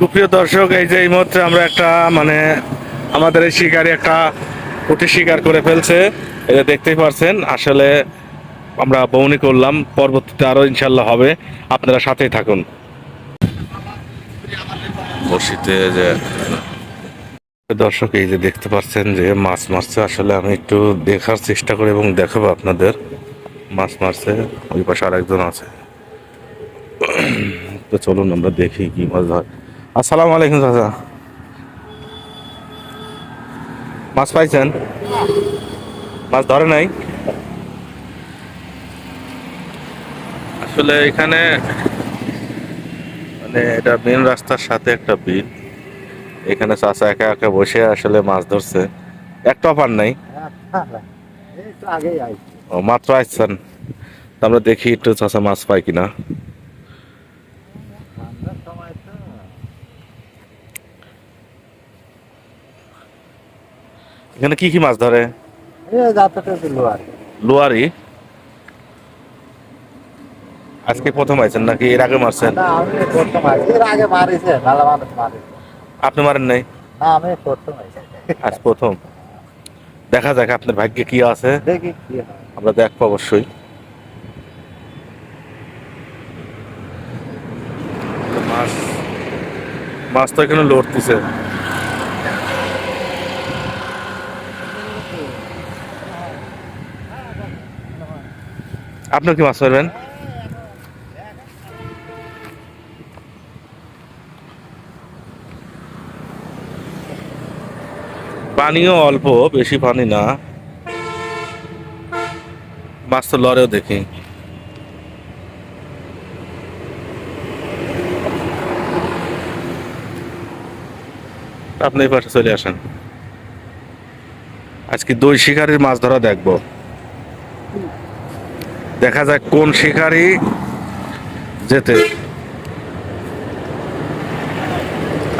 সুপ্রিয় দর্শক এই যে এই মুহূর্তে আমরা একটা মানে আমাদের এই শিকারি একটা কুটি শিকার করে ফেলছে। এটা দেখতেই পারছেন আসলে আমরা বৌনি করলাম পরবর্তীতে আরও ইনশাল্লাহ হবে। আপনারা সাথেই থাকুন। বসিতে যে দর্শক এই যে দেখতে পাচ্ছেন যে মাছ মারছে। আসলে আমি একটু দেখার চেষ্টা করি এবং দেখাবো আপনাদের। মাছ মারছে ওই পাশে আরেকজন আছে। তো চলুন আমরা দেখি কি মাছ ধর। আসসালামু আলাইকুম চাচা। মাছ পাইছেন? মাছ ধরে নাই? আসলে এখানে মানে এটা মেন রাস্তার সাথে একটা বিল। এখানে চাচা একা একা বসে আসলে মাছ ধরছে। একটা পার নাই। এই তো আগেই আইছি। ও মাত্র আসছেন তা আমরা দেখি একটু চাচা মাছ পাই কিনা ঠান্ডার সময় তো এখানে কি কি মাছ ধরে। লোয়ারি আজকে প্রথম আইছেন নাকি? এর আগে মারছেন? আপনি মারেন নাই? আজ প্রথম। দেখা যাক আপনার ভাগ্যে কি আছে। আমরা দেখব অবশ্যই। মাছ মাছ তো এখানে লড়তেছে। আপনার কি মাছ ধরবেন? পানিও অল্প, বেশি পানি না। মাছ তো লড়েও দেখি। আপনি এই পাশে চলে আসেন। আজকে দই শিকারির মাছ ধরা দেখব। দেখা যাক কোন শিকারি যেতে।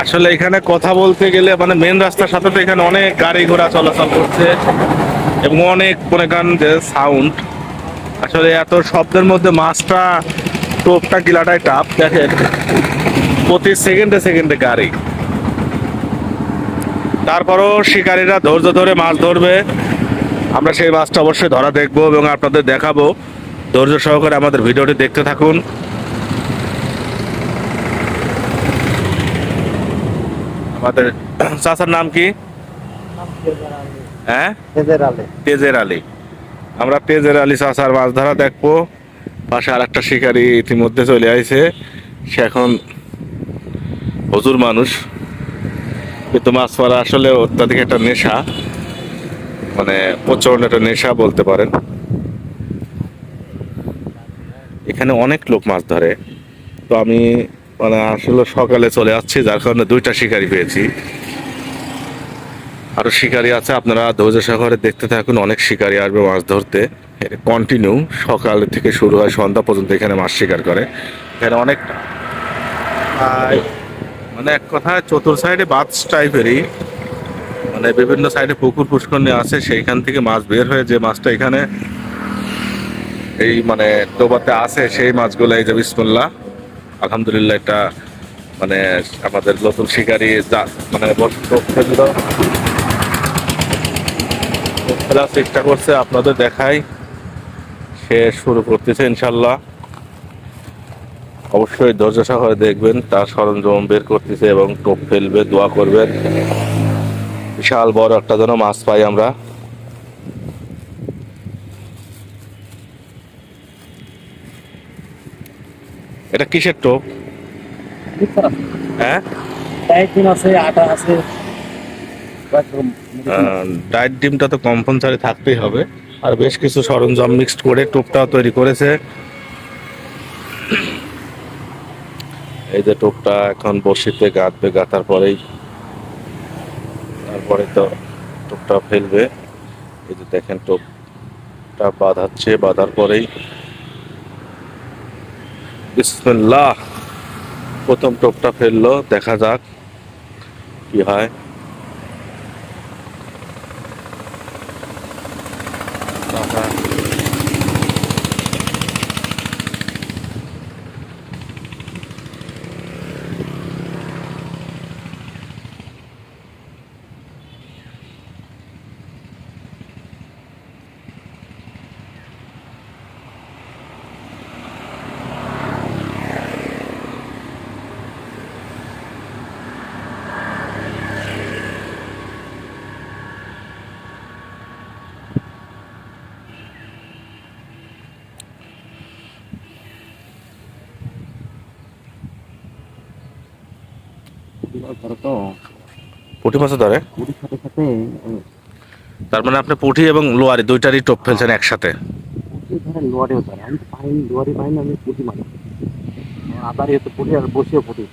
আসলে এখানে কথা বলতে গেলে মানে মেন রাস্তার সাথে তো এখানে অনেক গাড়ি ঘোড়া চলাচল করছে এবং অনেক মনে করেন যে সাউন্ড আসলে এত শব্দের মধ্যে মাছটা, টোপটা, গিলাটাই টাপ দেখেন। প্রতি সেকেন্ডে সেকেন্ডে গাড়ি। তারপরও শিকারীরা ধৈর্য ধরে মাছ ধরবে। আমরা সেই মাছটা অবশ্যই ধরা দেখব এবং আপনাদের দেখাবো। ধৈর্য সহকারে আমাদের ভিডিওটি দেখতে থাকুন। আমাদের চাচার নাম কি। হ্যাঁ? তেজের আলী। তেজের আলী। আমরা তেজের আলী চাচার মাছ ধরা দেখব। পাশে আর একটা শিকারি ইতিমধ্যে চলে আইছে। সে এখন হজুর মানুষ। কিন্তু মাছ মারা আসলে অত্যাধিক একটা নেশা। মানে প্রচণ্ড একটা নেশা বলতে পারেন। এখানে অনেক লোক মাছ ধরে। তো আমি মানে আসলে সকালে চলে যাচ্ছি যার কারণে দুইটা শিকারি পেয়েছি। আরও শিকারি আছে, আপনারা ধৈর্য সহকারে দেখতে থাকুন, অনেক শিকারি আসবে মাছ ধরতে। কন্টিনিউ সকাল থেকে শুরু হয়, সন্ধ্যা পর্যন্ত এখানে মাছ শিকার করে। এখানে অনেক মানে এক কথায় চতুর সাইডে বাস টাইপেরই। মানে বিভিন্ন সাইডে পুকুর পুষ্করণী আছে, সেইখান থেকে মাছ বের হয়ে যে মাছটা এখানে এই মানে ডোবাতে আছে সেই মাছগুলো, এই যে বিসমুল্লাহ। আলহামদুলিল্লাহ এটা মানে আমাদের নতুন শিকারি যা মানে খেলার চেষ্টা করছে আপনাদের দেখাই। সে শুরু করতেছে ইনশাল্লাহ। অবশ্যই ধৈর্য সহকারে দেখবেন, তার সরঞ্জাম বের করতেছে এবং টোপ ফেলবে, দোয়া করবেন। বিশাল বড় একটা যেন মাছ পাই আমরা। এটা কিসের টোপ? হ্যাঁ? আছে ডায়েট ডিমটা তো কম্পালসারি থাকতেই হবে। আর বেশ কিছু সরঞ্জাম মিক্সড করে টোপটাও তৈরি করেছে। এই যে টোপটা এখন বসিতে গাঁথবে গাঁথার পরেই তারপরে তো টোপটা ফেলবে। এই যে দেখেন টোপটা বাঁধাচ্ছে, বাঁধার পরেই বিসমিল্লাহ। প্রথম টোপটা ফেলল দেখা যাক কি হয় পুঁটি মাছ ধরো তো পুঁটি মাছও ধরে? পুঁটির সাথে সাথে তার মানে আপনি পুঁটি এবং লোয়ারি দুইটারই টোপ ফেলছেন একসাথে? পুঁটি ধরে লোয়ারেও ধরে। আমি পাইনি লোয়ারি পাইনি আমি পুঁটি মারি। আমার আদারি হচ্ছে পুঁটি আর বসিও পুঁটি।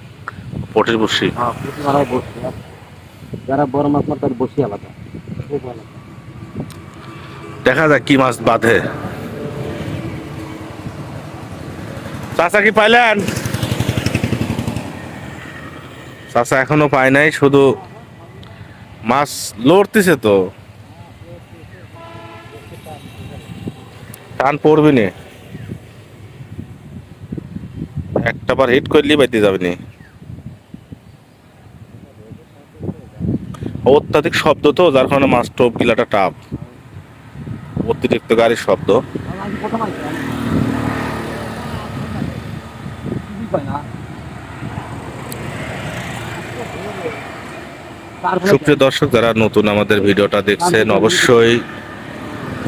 পুঁটির বসি? হ্যাঁ পুঁটি মারাই বসি। যারা বড় মাছ মারে তার বসি আলাদা। খুব আলাদা দেখা যাক কি মাছ বাঁধে। চাচা কি পাইলেন? চাচা এখনও পায় নাই শুধু মাছ লড়তেছে তো। টান পড়বি নি। একটা বার হিট করলি বাইতে যাবে নি। অত্যাধিক শব্দ তো যার কারণে মাছ টোপ গিলাটা টাপ অতিরিক্ত গাড়ির শব্দ আমি কোথা মাছ পাই না তারপরে সুপ্রিয় দর্শক যারা নতুন আমাদের ভিডিওটা দেখছেন অবশ্যই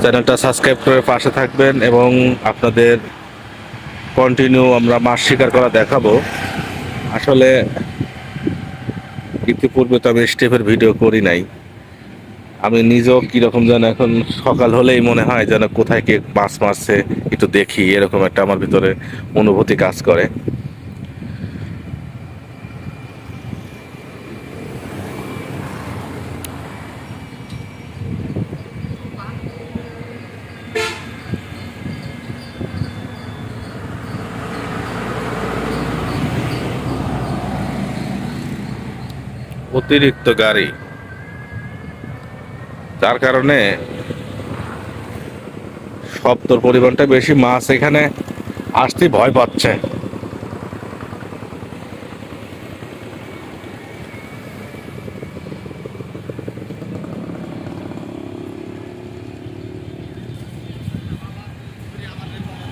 চ্যানেলটা সাবস্ক্রাইব করে পাশে থাকবেন এবং আপনাদের কন্টিনিউ আমরা মাছ শিকার করা দেখাবো। আসলে ইতিপূর্বে তো আমি স্টেপের ভিডিও করি নাই। আমি নিজেও কীরকম যেন এখন সকাল হলেই মনে হয় যেন কোথায় কে মাছ মারছে একটু দেখি এরকম একটা আমার ভিতরে অনুভূতি কাজ করে। অতিরিক্ত গাড়ি। যার কারণে শব্দর পরিমাণটা বেশি মাছ এখানে আসতে ভয় পাচ্ছে।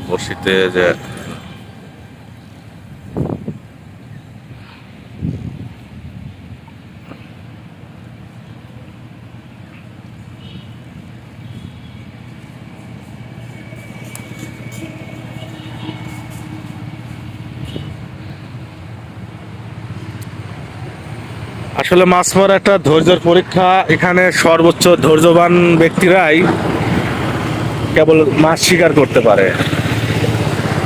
বড়শিতে যে আসলে মাছ মারা একটা ধৈর্যের পরীক্ষা। এখানে সর্বোচ্চ ধৈর্যবান ব্যক্তিরাই কেবল মাছ শিকার করতে পারে।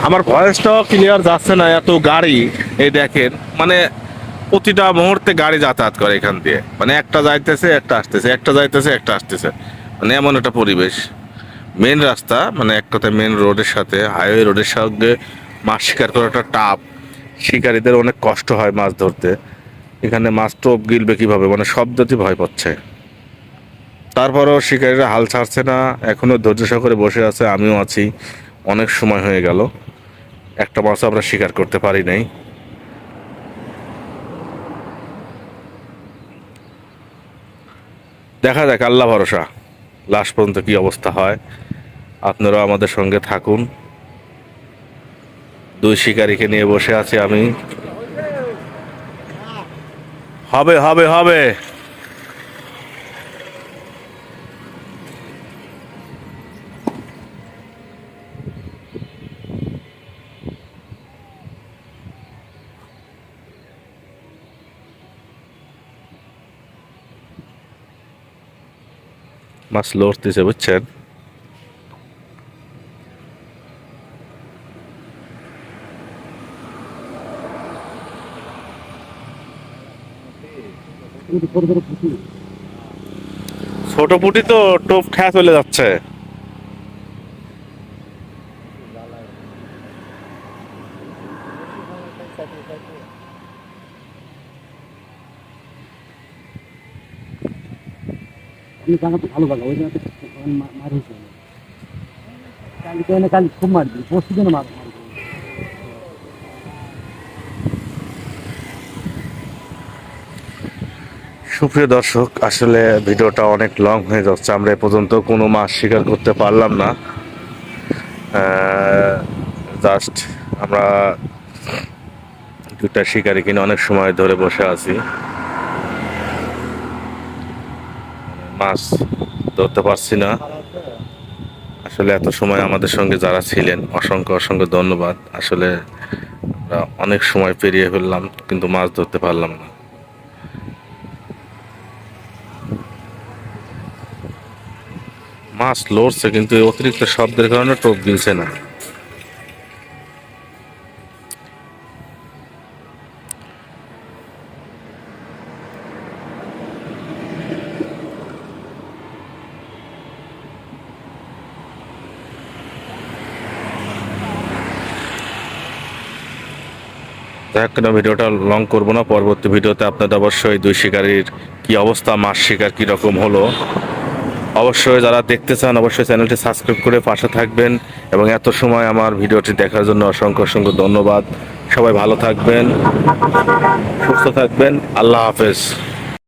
আমার ভয়েসটাও ক্লিয়ার যাচ্ছে না, এত গাড়ি, এই দেখেন। মানে প্রতিটা মুহূর্তে গাড়ি যাতায়াত করে এখান দিয়ে। মানে একটা যাইতেছে, একটা আসতেছে, একটা যাইতেছে, একটা আসতেছে। মানে এমন একটা পরিবেশ। মেন রাস্তা মানে এক মেন রোডের সাথে হাইওয়ে রোডের সঙ্গে মাছ শিকার করাটা টাপ শিকারীদের অনেক কষ্ট হয় মাছ ধরতে। এখানে মাছ টোপ গিলবে কীভাবে? মানে শব্দতে ভয় পাচ্ছে। তারপরও শিকারীরা হাল ছাড়ছে না এখনও ধৈর্য সহকারে বসে আছে, আমিও আছি। অনেক সময় হয়ে গেল। একটা মাছ আমরা শিকার করতে পারি নাই। দেখা যাক, আল্লাহ ভরসা। লাস্ট পর্যন্ত কি অবস্থা হয়। আপনারাও আমাদের সঙ্গে থাকুন। দুই শিকারীকে নিয়ে বসে আছি আমি। হবে হবে হবে। মাছ লড়তেছে বুঝছেন কিন্তু বড় বড় পুঁটি ছোট পুটি তো টোপ খেয়া চলে যাচ্ছে। ভালো ভালো ওই জায়গাতে মার হয়েছে কালি তো খুব মারবি, পরশু দিনে মার মারবি। সুপ্রিয় দর্শক, আসলে ভিডিওটা অনেক লং হয়ে যাচ্ছে। আমরা এ পর্যন্ত কোনো মাছ শিকার করতে পারলাম না। জাস্ট আমরা দুটা শিকারি কিনে অনেক সময় ধরে বসে আছি। মাছ ধরতে পারছি না। আসলে এত সময় আমাদের সঙ্গে যারা ছিলেন, অসংখ্য অসংখ্য ধন্যবাদ। আসলে আমরা অনেক সময় পেরিয়ে ফেললাম, কিন্তু মাছ ধরতে পারলাম না। মাছ লড়ছে কিন্তু অতিরিক্ত শব্দের কারণে টোপ গিলছে না। দেখ না ভিডিওটা লং করব না, পরবর্তী ভিডিওতে আপনাদের অবশ্যই দুই শিকারীর কি অবস্থা, মাছ শিকার কি রকম হলো অবশ্যই যারা দেখতে চান, অবশ্যই চ্যানেলটি সাবস্ক্রাইব করে পাশে থাকবেন এবং এত সময় আমার ভিডিওটি দেখার জন্য অসংখ্য অসংখ্য ধন্যবাদ। সবাই ভালো থাকবেন, সুস্থ থাকবেন। আল্লাহ হাফেজ।